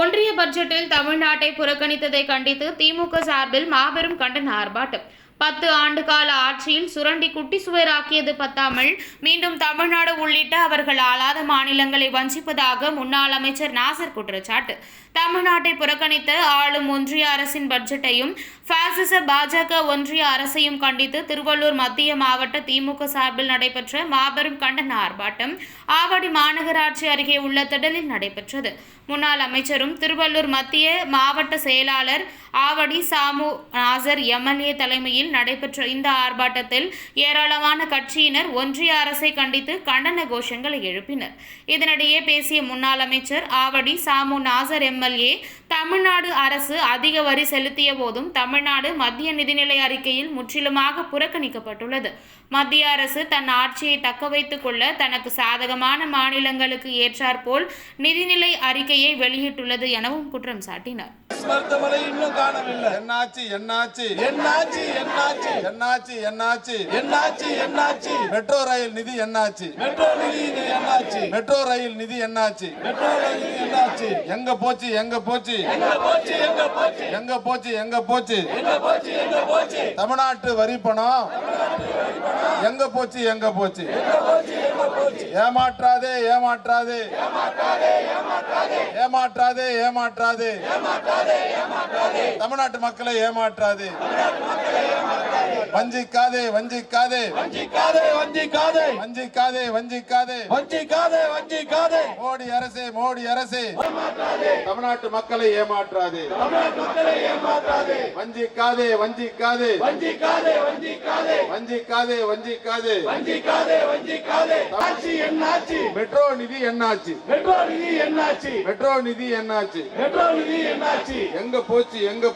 ஒன்றிய பட்ஜெட்டில் தமிழ்நாட்டை புறக்கணித்ததை கண்டித்து திமுக சார்பில் மாபெரும் கண்டன ஆர்ப்பாட்டம். பத்து ஆண்டு கால ஆட்சியில் சுரண்டி குட்டி சுவராக்கியது பத்தாமல் மீண்டும் தமிழ்நாடு உள்ளிட்ட அவர்கள் ஆளாத மாநிலங்களை வஞ்சிப்பதாக முன்னாள் அமைச்சர் நாசர் குற்றச்சாட்டு. தமிழ்நாட்டை புறக்கணித்த ஆளும் ஒன்றிய அரசின் பட்ஜெட்டையும் பாசிச பாஜக ஒன்றிய அரசையும் கண்டித்து திருவள்ளூர் மத்திய மாவட்ட திமுக சார்பில் நடைபெற்ற மாபெரும் கண்டன ஆர்ப்பாட்டம் ஆவடி மாநகராட்சி அருகே உள்ள திடலில் நடைபெற்றது. முன்னாள் அமைச்சரும் திருவள்ளூர் மத்திய மாவட்ட செயலாளர் ஆவடி சாமு நாசர் எம்எல்ஏ தலைமையில் நடைபெற்ற இந்த ஆர்ப்பாட்டத்தில் ஏராளமான கட்சியினர் ஒன்றிய அரசை கண்டித்து கண்டன கோஷங்களை எழுப்பினர். இதனிடையே பேசிய முன்னாள் அமைச்சர் ஆவடி சாமு நாசர் எம்எல்ஏ தமிழ்நாடு அரசு அதிக வரி செலுத்திய போதும் தமிழ்நாடு மத்திய நிதிநிலை அறிக்கையில் முற்றிலுமாக புறக்கணிக்கப்பட்டுள்ளது. மத்திய அரசு தன் ஆட்சியை தக்க வைத்துக் கொள்ள தனக்கு சாதகமான மாநிலங்களுக்கு ஏற்றாற்போல் நிதிநிலை அறிக்கையை வெளியிட்டுள்ளது எனவும் குற்றம் சாட்டினார். மருத்துவமனை இன்னும் காணவில்லை. என்னாச்சு என்னாச்சு? என்னாச்சு என்னாச்சு? என்னாச்சு என்னாச்சு? என்னாச்சு என்னாச்சு? மெட்ரோ ரயில் நிதி என்னாச்சு? மெட்ரோ நிதி என்னாச்சு? மெட்ரோ ரயில் நிதி என்னாச்சு? மெட்ரோ நிதி என்னாச்சு? எங்க போச்சு எங்க போச்சு? எங்க போச்சு எங்க போச்சு? எங்க போச்சு எங்க போச்சு? எங்க போச்சு எங்க போச்சு? தமிழ்நாட்டு வரி பணம் எங்க போச்சு எங்க போச்சு? ஏமாற்றாதே ஏமாற்றாதே. ஏமாற்றாதே ஏமாற்றாதே. தமிழ்நாட்டு மக்களை ஏமாற்றாதே. வஞ்சிக்காதே வஞ்சிக்காதே. வஞ்சிக்காதே வஞ்சிக்காதே. வஞ்சிக்காதே வஞ்சிக்காதே வஞ்சிக்காதே வஞ்சிக்காதே மோடி அரசே மோடி அரசே. தமிழ்நாட்டு மக்களை ஏமாற்றாதே. ஏமாற்றாதே வஞ்சிக்காதே வஞ்சிக்காதே வஞ்சிக்காதே வஞ்சிக்காதே. வஞ்சிக்காதே வஞ்சிக்காதே. வஞ்சிக்காதே வஞ்சிக்காதே. ஆட்சி என்னாச்சு? மெட்ரோ நிதி என்னாச்சு? மெட்ரோ நிதி என்னாச்சு? மெட்ரோ நிதி என்னாச்சு? மெட்ரோ நிதி என்னாச்சு? எங்க போச்சு? எங்க